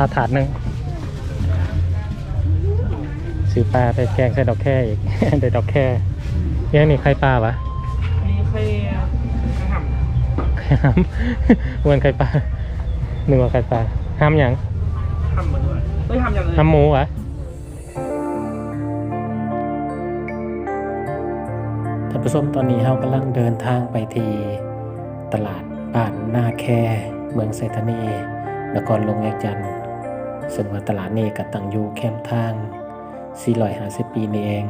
เอาถาดหนึ่งซื้อปลาไปแกงใส่ดอกแค่อีก ได้ดอกแค่ยังนี่ไข่ปลาวะนี่ใครกระหไข่ห้ำวนไข่ปลาหนึ่งว่าไข่ปลาห้ามหยังำทำเหมือนด้วยเฮ้ยทำอย่างเลยห้ำหมูวะท่านผู้ชมตอนนี้เรากำลังเดินทางไปที่ ตลาดบ้านนาแค เมืองไซธานีนครหลวงเวียงจันท น์ซึ่งว่าตลาดนี้ก็ตั้งอยู่แคมทาง450 ปีนี่เอง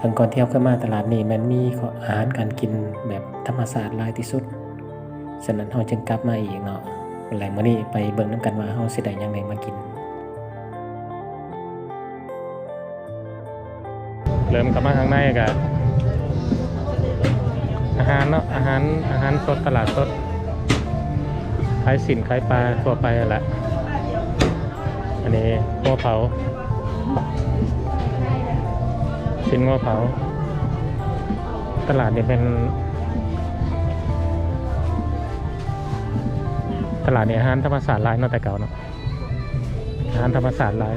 ทางก่อนที่เราเข้ามาตลาดนี้มันมีอาหารการกินแบบธรรมศาสตร์ลายที่สุดฉะนั้นเราจึงกลับมาอีกเนาะวันแหล่งมื้อนี้ไปเบิ่งน้ำกันว่าเราสิได้ยังไงมากิน เริ่มกลับมาข้างในกันอาหารเนาะอาหารอาหารสดตลาดสดขายสินขายปลาทั่วไปแหละ อันนี้งัวเผา ชิ้นงัวเผา ตลาดนี้เป็น ตลาดนี้อาหารธรรมศาสตร์ลายนาแต่เก่าเนาะอาหารธรรมศาสตร์ลาย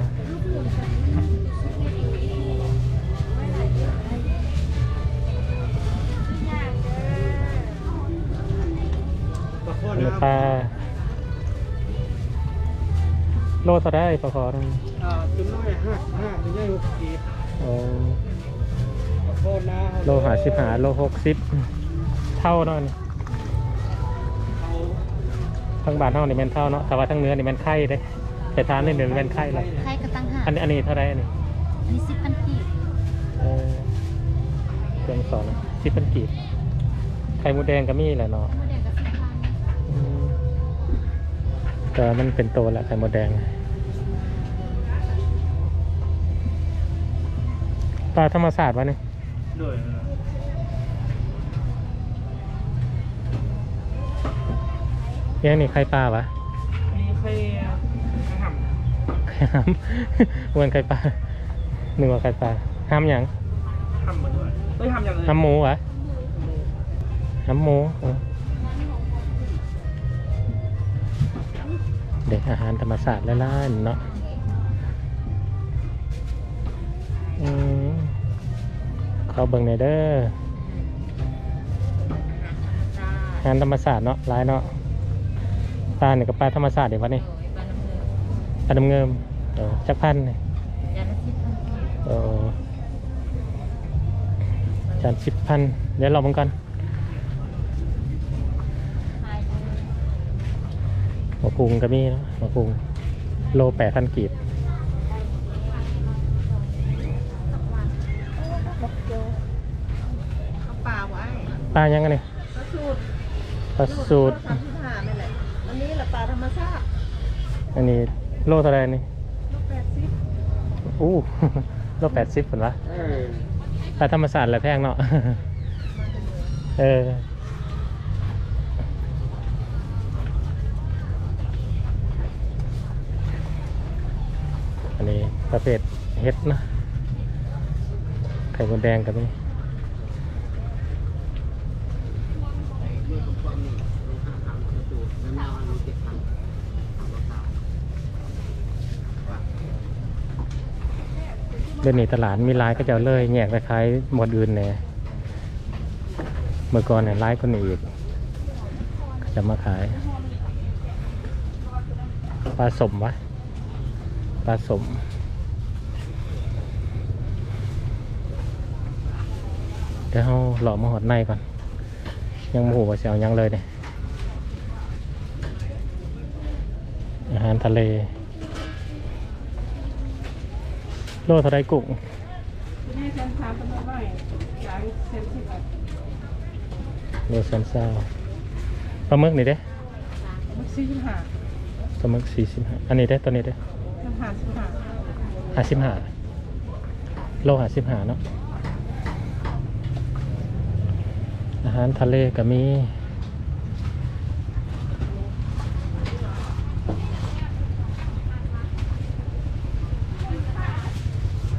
ปลา โคตรหรือปลาโลเท่าได้ปลาคอทั้งอ่าจุ่มน้อยห้าห้าถึงได้หกขีดโอ้ปลาโคตรนะโลหาสิบหาโลหกสิบเท่าเนาะนี่เอาทั้งบาทเท่านี่แม่นเท่าเนาะแต่ว่าทั้งเนื้อนี่แม่นไข่เด้แต่ทานนี่เดี๋ยวแม่นไข่เลยไข่กระตังหาอันนี้อันนี้เท่าไรอันนี้อันนี้สิบพันกีบเออเครื่องสอนสิบเป็นกีบไข่หมูแดงก็มีแหละเนาะโมเด แต่ว่ามันเป็นโตแหละไข่หมูแดง ปลาธรรมศาสตร์วะนี่ด้วยยังนี่ไข่ปลาวะนี่ใครกระหไข่ห้ำวนไข่ปลาหนึ่งว่าไข่ปลาห้ามหยังำทำเหมือนด้วยเฮ้ยทำอย่างเลยห้ำหมูวะห้ำหมู เด็กอาหารธรรมศาสตร์ละล่านเนาะอืมเข้าเบิ่งในเด้ออาหารธรรมศาสตร์เนาะหลายเนาะปลาเนี่ยกับปลาธรรมศาสตร์เดี๋ยววะนี่ปลาดำเงิมเออจักพันเนี่ยจานสิบพันเดี๋ยวเราบังกัน ขายเลย หมาพุงก็มีเนาะหมาพุงโลแปดพันกีบเอาปลาไว้ปลายังไงนี่ปลาสูตรปลาสูตรสามสิบห้านี่แหละอันนี้แหละปลาธรรมชาติอันนี้โลเท่าไหรนี่ลูกแปดสิบอู้โลแปดสิบผลวะปลาธรรมศาสตร์แหละแพงเนาะเออ อันนี้ประเภทเห็ดนะ ไข่มดแดงกับนี่เดือนนี้ตลาดมีร้ายก็จะเลยแยกไปขายหมดอื่นเนี่ยเมื่อก่อนเนี่ยร้ายคนนี้อีกก็จะมาขายปลาสมวะ ปลาสม เดี๋ยวเราหล่อมาหอดในก่อน ยังโมโหว่าจะเอาหยังเลยเนี่ยอาหารทะเล โลเท่าไรกุ้งนี่เซนทามเป็นอะไรขายเซนสิบบาทโลแสนเศร้าปลาหมึกนี่เด้มันสี่สิบห้าปลาหมึกสี่สิบห้าอันนี้เด้ตัวนี้เด้น้ำ หาสิบห้าหาสิบห้าโลห้าสิบห้าเนาะอาหารทะเลก็มี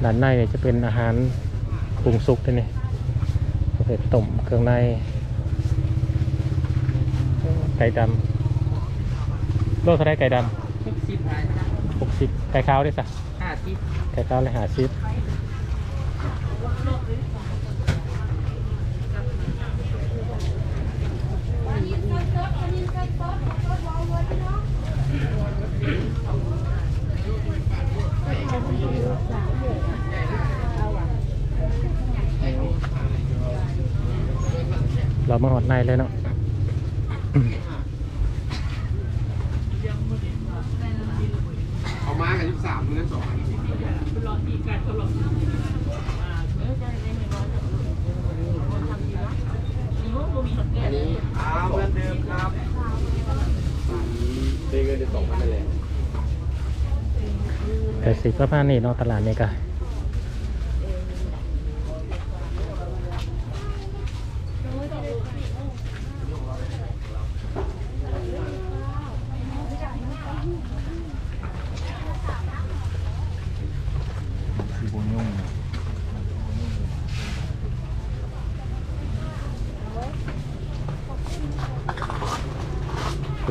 ด้านในเนี่ยจะเป็นอาหารปรุงสุกด้วยนี่ประเภทต้มเครื่องในไก่ดำโลเท่าไรไก่ดหกสิบห้าสิบ ไก่ขาวได้สักห้าที่ไก่ขาวเลยหาสิบเรามาหอดในเลยเนาะ เอามากันยี่สิบสามเงินสองอันนี้ อันนี้อ้าวเงินเดิม ครับได้เงินเดือนสองพันเลยแต่สิประมานี่เนาะตลาดนี่ก็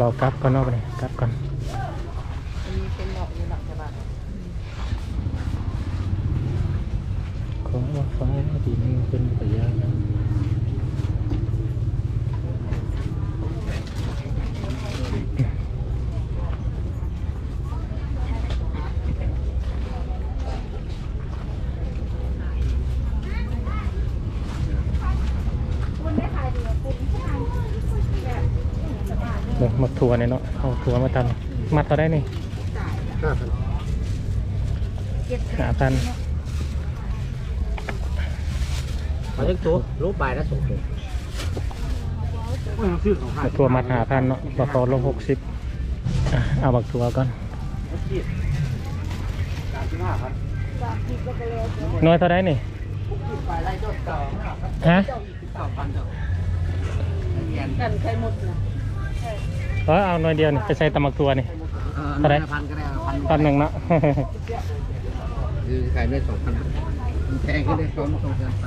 รอกลับก่อนเนาะไปเลยกลับก่อนขอว่าฟ้าดินเป็นพยาน เดี๋ยวมาทัวร์เนี่ยเนาะเอาทัวร์มาทำมาต่อได้นี่ห้าพันหาพันมาเล็กตัวรูปใบแล้วส่งตัวโอ้ยซื้อของห้าบักทัวร์มาหาพันเนาะบักคอลงหกสิบเอาบักทัวร์ก่อนสามสิบห้าพันหน่วยเท่าได้นี่ใบไล่ยอดเก่าฮะ เก่าพันเก่ากันใครหมดนะเออเอาหน่วยเดียวนี่ไปใส่ตำบักทัวร์นี่ เท่าไหร่ พันก็ได้พันพันหนึ่งเนาะ คือขายได้สองพันมันแพงขึ้นเลยเขาไม่ส่งเกินไป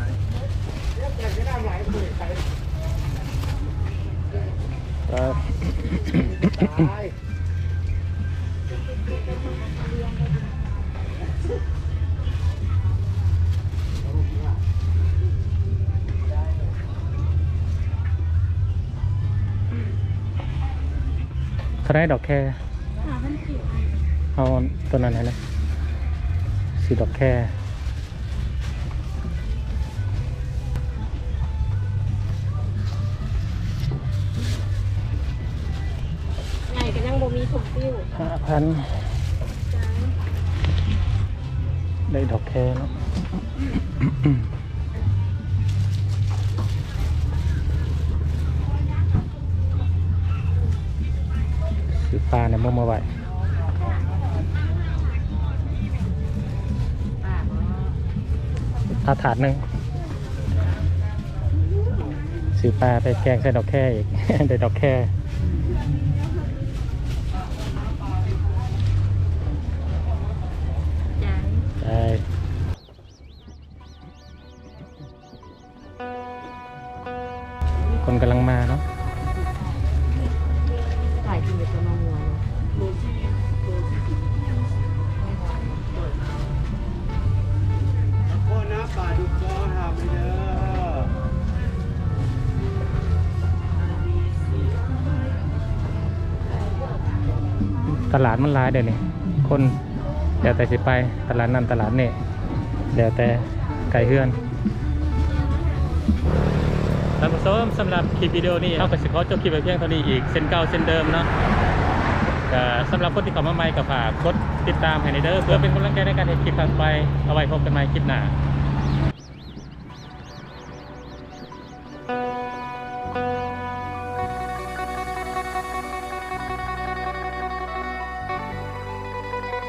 าได้ดอกแค่หาพันกีบเอาตัวนั้นให้เลยสีดอกแค่ไงก็ยังบ่มีถุงติ้วห้าพันได้ดอกแค่เนาะ ปลาในมุมมาไว้เอาถาดหนึ่งซื้อปลาไปแกงใส่ดอกแค่อีก ได้ดอกแค่ใจใช่คนกำลังมาเนาะ ตลาดมันหลายเดี๋ยวนี้คนเดี๋ยวแต่สิไปตลาดนั่นตลาดนี่เดี๋ยวแต่ไก่เฮือนท่านผู้ชมสำหรับคลิปวิดีโอนี้เราก็สิขอจบคลิปไว้เพียงเท่านี้อีกเส้นเก่าเส้นเดิมเนาะสำหรับคนที่เข้ามาใหม่ก็ฝากกดติดตามให้ในเด้อเพื่อเป็นกำลังใจในการเห็นคลิปถัดไปเอาไว้พบกันใหม่คลิปหน้า